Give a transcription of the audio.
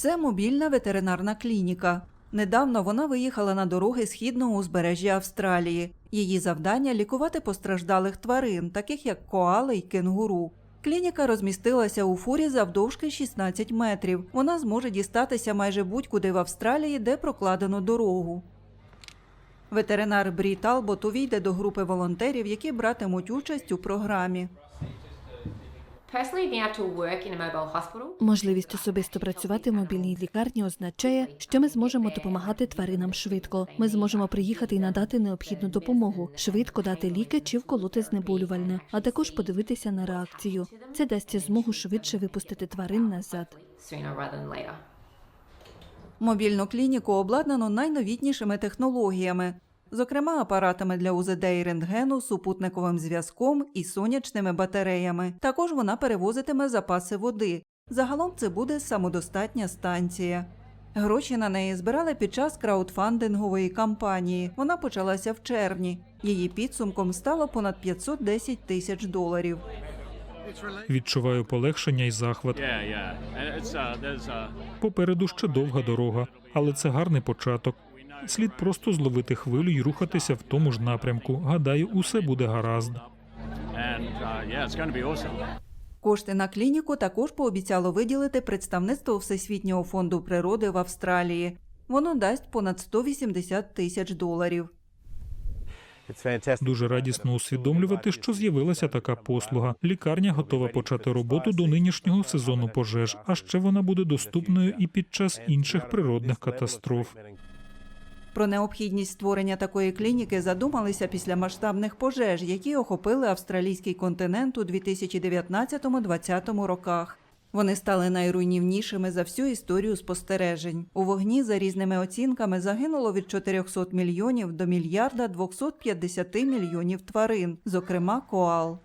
Це мобільна ветеринарна клініка. Недавно вона виїхала на дороги східного узбережжя Австралії. Її завдання лікувати постраждалих тварин, таких як коали й кенгуру. Клініка розмістилася у фурі завдовжки 16 метрів. Вона зможе дістатися майже будь-куди в Австралії, де прокладено дорогу. Ветеринар Брі Талбот увійде до групи волонтерів, які братимуть участь у програмі. Можливість особисто працювати в мобільній лікарні означає, що ми зможемо допомагати тваринам швидко. Ми зможемо приїхати і надати необхідну допомогу, швидко дати ліки чи вколоти знеболювальне, а також подивитися на реакцію. Це дасть змогу швидше випустити тварин назад. Мобільну клініку обладнано найновітнішими технологіями, зокрема апаратами для УЗД і рентгену, супутниковим зв'язком і сонячними батареями. Також вона перевозитиме запаси води. Загалом це буде самодостатня станція. Гроші на неї збирали під час краудфандингової кампанії. Вона почалася в червні. Її підсумком стало понад 510 тисяч доларів. Відчуваю полегшення і захват. Uh, uh, Попереду ще довга дорога, але це гарний початок. Слід просто зловити хвилю і рухатися в тому ж напрямку. Гадаю, усе буде гаразд. uh. Кошти на клініку також пообіцяло виділити представництво Всесвітнього фонду природи в Австралії. Воно дасть понад 180 тисяч доларів. Дуже радісно усвідомлювати, що з'явилася така послуга. Лікарня готова почати роботу до нинішнього сезону пожеж, а ще вона буде доступною і під час інших природних катастроф. Про необхідність створення такої клініки задумалися після масштабних пожеж, які охопили австралійський континент у 2019-2020 роках. Вони стали найруйнівнішими за всю історію спостережень. У вогні за різними оцінками загинуло від 400 мільйонів до мільярда 250 мільйонів тварин, зокрема коал.